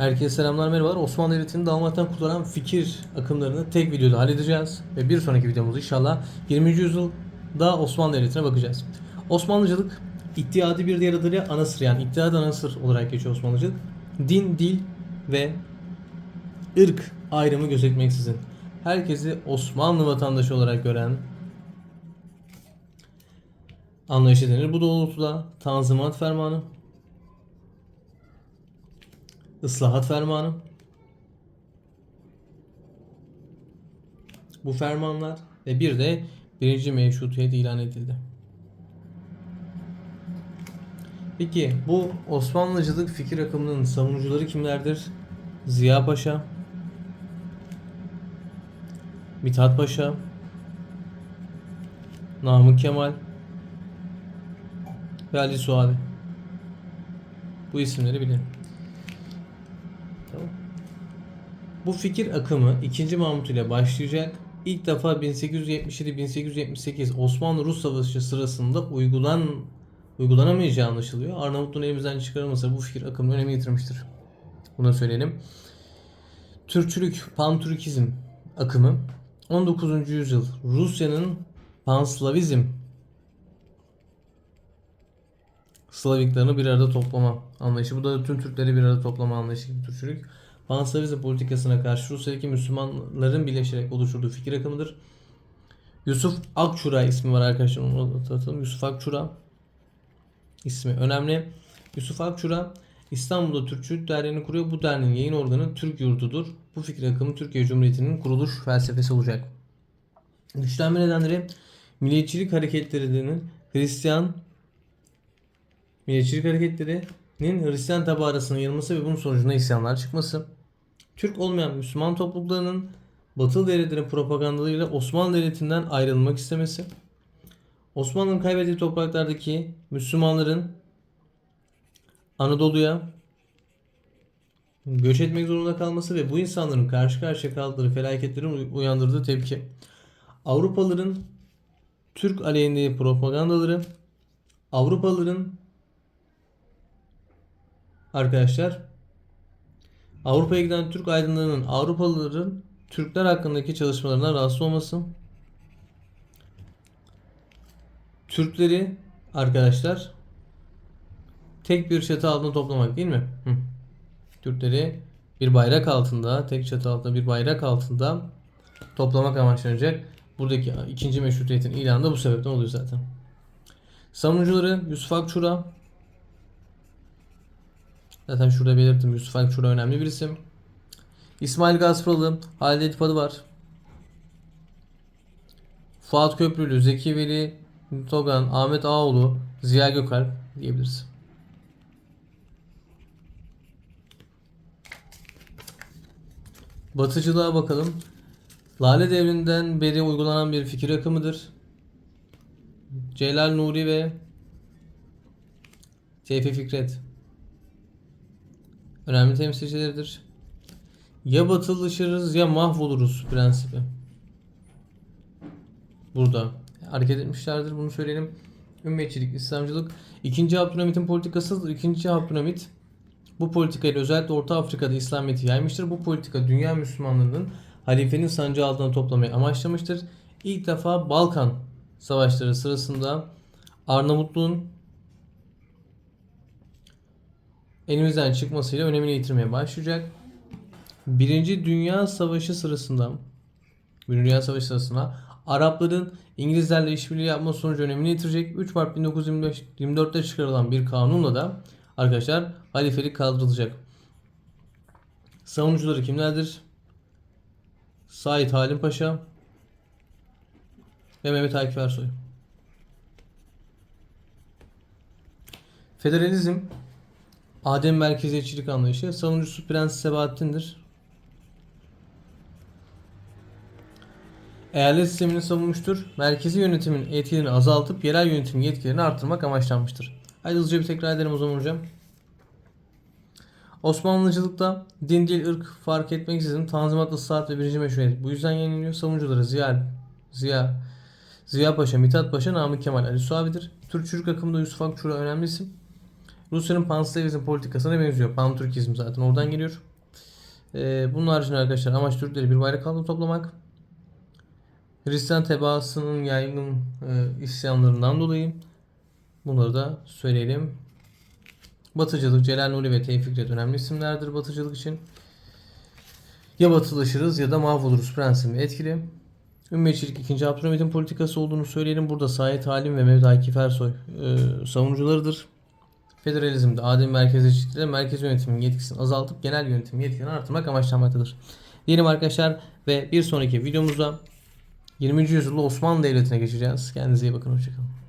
Herkese selamlar merhabalar. Osmanlı Devleti'ni dağılmaktan kurtaran fikir akımlarını tek videoda halledeceğiz. Ve bir sonraki videomuz inşallah 20. yüzyılda Osmanlı Devleti'ne bakacağız. Osmanlıcılık ittihadi bir diğer adıyla anasır yani ittihad anasır olarak geçiyor Osmanlıcılık. Din, dil ve ırk ayrımı gözetmeksizin herkesi Osmanlı vatandaşı olarak gören anlayışı denir. Bu doğrultuda Tanzimat Fermanı, Islahat Fermanı. Bu fermanlar ve bir de birinci meşrutiyet ilan edildi. Peki bu Osmanlıcılık fikir akımının savunucuları kimlerdir? Ziya Paşa, Mithat Paşa, Namık Kemal ve Ali Suavi. Bu isimleri bilin. Bu fikir akımı 2. Mahmut ile başlayacak. İlk defa 1877-1878 Osmanlı-Rus Savaşı sırasında uygulan uygulanamayacağı anlaşılıyor. Arnavutluğun elimizden çıkarılması bu fikir akımının önemi yitirmiştir. Bunu söyleyelim. Türkçülük, Pantürkizm akımı 19. yüzyıl Rusya'nın Panslavizm Slaviklerini bir arada toplama anlayışı. Bu da tüm Türkleri bir arada toplama anlayışı gibi Türkçülük. Panslavizm politikasına karşı Rusya'daki Müslümanların birleşerek oluşturduğu fikir akımıdır. Yusuf Akçura ismi var arkadaşlar. Onu da tanıtalım. Yusuf Akçura ismi önemli. Yusuf Akçura İstanbul'da Türkçülük Derneği'ni kuruyor. Bu derneğin yayın organı Türk Yurdu'dur. Bu fikir akımı Türkiye Cumhuriyeti'nin kuruluş felsefesi olacak. Güçlenme nedenleri milliyetçilik hareketlerinin Hristiyan milliyetçilik hareketlerinin Hristiyan tabi arasına yayılması ve bunun sonucunda isyanlar çıkması. Türk olmayan Müslüman topluluklarının Batılı devletlerin propagandalarıyla Osmanlı Devleti'nden ayrılmak istemesi. Osmanlı'nın kaybettiği topraklardaki Müslümanların Anadolu'ya göç etmek zorunda kalması ve bu insanların karşı karşıya kaldığı felaketlerin uyandırdığı tepki. Avrupalıların Türk aleyhinde propagandaları, Avrupalıların arkadaşlar Avrupa'ya giden Türk aydınlarının Avrupalıların Türkler hakkındaki çalışmalarına rahatsız olması, Türkleri arkadaşlar tek bir çatı altında toplamak değil mi? Hı. Türkleri bir bayrak altında, tek çatı altında bir bayrak altında toplamak amaçlanacak. Buradaki ikinci meşrutiyetin ilanı da bu sebepten oluyor zaten. Savunucuları Yusuf Akçura. Zaten şurada belirttim. Yusuf Akçura önemli bir isim. İsmail Gaspralı, Halide Edip Adı var. Fuat Köprülü, Zeki Veli, Togan, Ahmet Ağoğlu, Ziya Gökalp diyebiliriz. Batıcılığa bakalım. Lale devrinden beri uygulanan bir fikir akımıdır. Celal Nuri ve Tevfik Fikret önemli temsilcileridir. Ya batılılaşırız ya mahvoluruz prensibi. Burada hareket etmişlerdir bunu söyleyelim. Ümmetçilik, İslamcılık. İkinci Abdülhamit'in politikasıdır. İkinci Abdülhamit bu politikayla özellikle Orta Afrika'da İslamiyet'i yaymıştır. Bu politika dünya Müslümanlarının halifenin sancağı altına toplamayı amaçlamıştır. İlk defa Balkan savaşları sırasında Arnavutluğun elimizden çıkmasıyla önemini yitirmeye başlayacak. Birinci Dünya Savaşı sırasında Birinci Dünya Savaşı sırasında Arapların İngilizlerle işbirliği yapma sonucu önemini yitirecek. 3 Mart 1924'te çıkarılan bir kanunla da arkadaşlar halifelik kaldırılacak. Savunucuları kimlerdir? Said Halim Paşa ve Mehmet Akif Ersoy. Federalizm Adem merkeziyetçilik anlayışı. Savunucusu Prens Sebahattin'dir. Eyalet sistemini savunmuştur. Merkezi yönetimin etkilerini azaltıp yerel yönetimin yetkilerini arttırmak amaçlanmıştır. Haydi hızlıca bir tekrar edelim o zaman hocam. Osmanlıcılıkta din, dil, ırk fark etmeksizin Tanzimat, Islahat ve birinci Meşruiyet. Bu yüzden yeniliyor. Savunucuları Ziya, Ziya, Ziya Paşa, Mithat Paşa, Namık Kemal, Ali Suavi'dir. Türkçülük akımında Yusuf Akçura önemli isim. Rusya'nın panslavizm politikasına benziyor. Pantürkizm zaten oradan geliyor. Ee, bunun haricinde arkadaşlar amaç Türkleri bir bayrak altında toplamak. Hristiyan tebaasının yaygın e, isyanlarından dolayı bunları da söyleyelim. Batıcılık, Celal Nuri ve Tevfik Fikret önemli isimlerdir batıcılık için. Ya batılaşırız ya da mahvoluruz prensibi etkili. Ümmetçilik 2. Abdülhamid'in politikası olduğunu söyleyelim. Burada Said Halim ve Mehmet Akif Ersoy e, savunucularıdır. Federalizmde adil merkezcilikte merkez yönetimin yetkisini azaltıp genel yönetim yetkisini artırmak amaçlanmaktadır. Diyelim arkadaşlar ve bir sonraki videomuzda 20. yüzyılda Osmanlı Devleti'ne geçeceğiz. Kendinize iyi bakın. Hoşçakalın.